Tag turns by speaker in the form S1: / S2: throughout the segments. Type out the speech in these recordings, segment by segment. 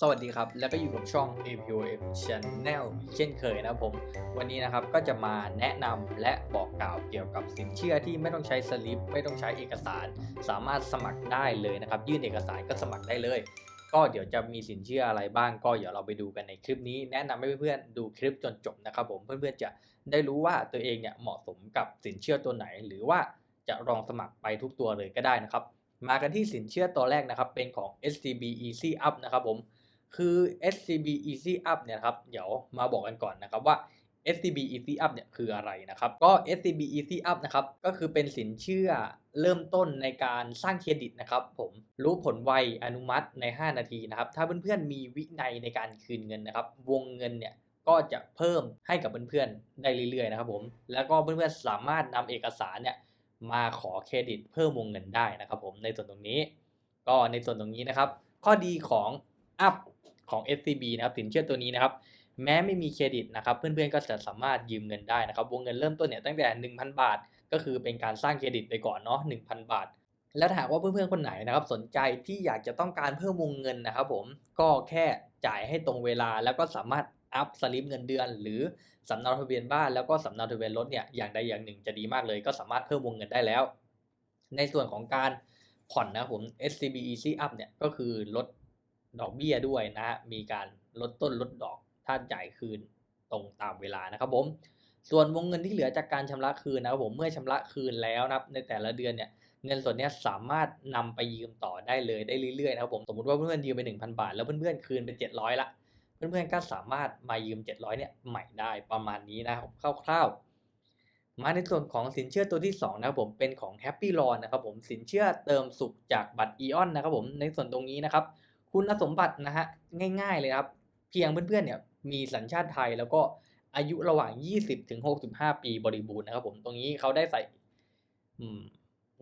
S1: สวัสดีครับ แล้วก็อยู่กับช่อง APOM Channel เช่นเคยนะครับผม วันนี้นะครับก็จะมาแนะนำและบอกกล่าวเกี่ยวกับสินเชื่อที่ไม่ต้องใช้สลิป ไม่ต้องใช้เอกสาร สามารถสมัครได้เลยนะครับ ยื่นเอกสารก็สมัครได้เลย ก็เดี๋ยวจะมีสินเชื่ออะไรบ้างก็เดี๋ยวเราไปดูกันในคลิปนี้ แนะนำให้เพื่อนๆดูคลิปจนจบนะครับผมเพื่อนๆจะได้รู้ว่าตัวเองเนี่ยเหมาะสมกับสินเชื่อตัวไหน หรือว่าจะลองสมัครไปทุกตัวเลยก็ได้นะครับ มากันที่สินเชื่อตัวแรกนะครับเป็นของ SCB Easy Up นะครับผม คือ SCB Easy Up เนี่ยครับ เดี๋ยวมาบอกกันก่อนนะครับว่า SCB Easy Up เนี่ยคืออะไรนะครับ ก็ SCB Easy Up นะครับ ก็คือเป็นสินเชื่อเริ่มต้นในการสร้างเครดิตนะครับ ผมรู้ผลไวอนุมัติใน 5 นาทีนะครับ ถ้าเพื่อนๆมีวินัยในการคืนเงินนะครับ วงเงินเนี่ยก็จะเพิ่มให้กับเพื่อนๆได้เรื่อยๆนะครับผม แล้วก็เพื่อนๆสามารถนำเอกสารเนี่ยมาขอเครดิตเพิ่มวงเงินได้นะครับผมในส่วนตรงนี้ ก็ในส่วนตรงนี้นะครับ ข้อดีของ Up ของ SCB นะครับสินเชื่อตัวนี้นะครับแม้ไม่มีเครดิตนะครับเพื่อนๆก็จะสามารถยืมเงินได้นะครับวงเงินเริ่มต้นเนี่ยตั้งแต่ 1,000 บาท ก็คือเป็นการสร้างเครดิตไปก่อนเนาะ1,000 บาท แล้วถ้าหากว่าเพื่อนๆคนไหนนะครับสนใจที่อยากจะต้องการเพิ่มวงเงินนะครับผมก็แค่จ่ายให้ตรงเวลาแล้วก็สามารถอัพสลิปเงินเดือน หรือสำเนาทะเบียนบ้านแล้วก็สำเนาทะเบียนรถเนี่ยอย่างใดอย่างหนึ่งจะดีมากเลย ก็สามารถเพิ่มวงเงินได้แล้ว ในส่วนของการผ่อนนะครับผม SCB Easy Up เนี่ยก็คือลด ดอกเบี้ยด้วยนะมีการลดต้นลดดอกถ้าจ่ายคืนตรงตามเวลานะครับผมส่วนวงเงินที่เหลือจากการชำระคืนนะครับผมเมื่อชำระคืนแล้วนะครับในแต่ละเดือนเนี่ยเงินส่วนนี้สามารถนำไปยืมต่อได้เลยได้เรื่อยๆนะครับผมสมมติว่าเพื่อนๆยืมไป 1,000 บาท แล้วเพื่อนๆคืนเป็น700 ละ เพื่อนๆก็สามารถมายืม 700 เนี่ยใหม่ได้ประมาณนี้นะครับคร่าวๆ มาในส่วนของสินเชื่อตัวที่ 2 นะครับผมเป็นของ Happy l o n นะครับผมสินเชื่อเติมสุขจากบัตร Eon นะครับผมในส่วนตรงนี้นะครับ คุณสมบัตินะฮะง่ายๆเลยครับ เพียงเพื่อนๆเนี่ยมีสัญชาติไทยแล้วก็อายุระหว่าง 20ถึง65 ปีบริบูรณ์นะครับผมตรงนี้เขาได้ใส่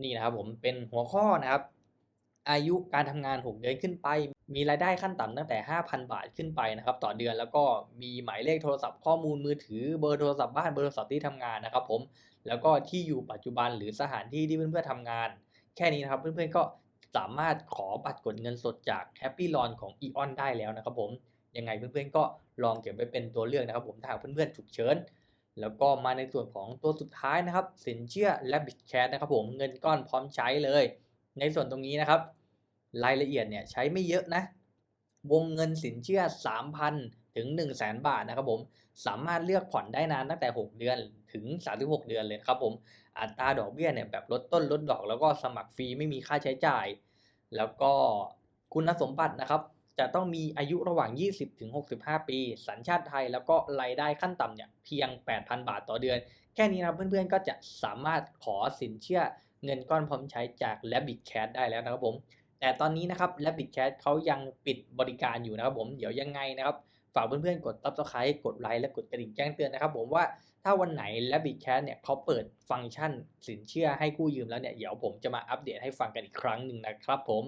S1: นี่นะครับผมเป็นหัวข้อนะครับ อายุการทำงาน 6 เดือนขึ้นไป มีรายได้ขั้นต่ำตั้งแต่ 5,000 บาทขึ้นไปนะครับ ต่อเดือนแล้วก็มีหมายเลขโทรศัพท์ข้อมูลมือถือเบอร์โทรศัพท์บ้านเบอร์โทรศัพท์ที่ทำงานนะครับ ผมแล้วก็ที่อยู่ปัจจุบันหรือสถานที่ที่เพื่อนๆทำงาน แค่นี้นะครับ เพื่อนๆก็ สามารถขอบัตรกดเงินสดจาก Happy Loan ของ Eon ได้แล้วนะครับผมยังไงเพื่อนๆก็ลองเก็บไว้เป็นตัวเลือกนะครับผมถ้าเพื่อนๆฉุกเฉินแล้วก็มาในส่วนของตัวสุดท้ายนะครับ สินเชื่อ Rabbit Cat นะครับผมเงินก้อนพร้อมใช้เลย ในส่วนตรงนี้นะครับ รายละเอียดเนี่ยใช้ไม่เยอะนะ วงเงินสินเชื่อ 3,000 ถึง 1 0 0 0 0 0บาทนะครับผมสามารถเลือกผ่อนได้นานตั้งแต่ 6 เดือนถึง 36 เดือนเลยครับผม อัตราดอกเบี้ยเนี่ยแบบลดต้นลดดอก แล้วก็สมัครฟรีไม่มีค่าใช้จ่าย แล้วก็คุณสมบัตินะครับ จะต้องมีอายุระหว่าง 20ถึง65 ปี สัญชาติไทย แล้วก็รายได้ขั้นต่ำเนี่ยเพียง 8,000 บาทต่อเดือน แค่นี้นะเพื่อนๆก็จะสามารถขอสินเชื่อเงินก้อนพร้อมใช้จาก Rabbit Cat ได้แล้วนะครับผมแต่ตอนนี้นะครับ Rabbit Cat เขายังปิดบริการอยู่นะครับผมเดี๋ยวยังไงนะครับ ฝากเพื่อนๆกด Subscribe กดไลค์และกดกระดิ่งแจ้งเตือนนะครับผมว่าถ้าวันไหนและบิ t แคสเนี่ยเขาเปิดฟังก์ชันสินเชื่อให้กู้ยืมแล้วเนี่ยเดี๋ยวผมจะมาอัปเดตให้ฟังกันอีกครั้งหนึ่งนะครับผม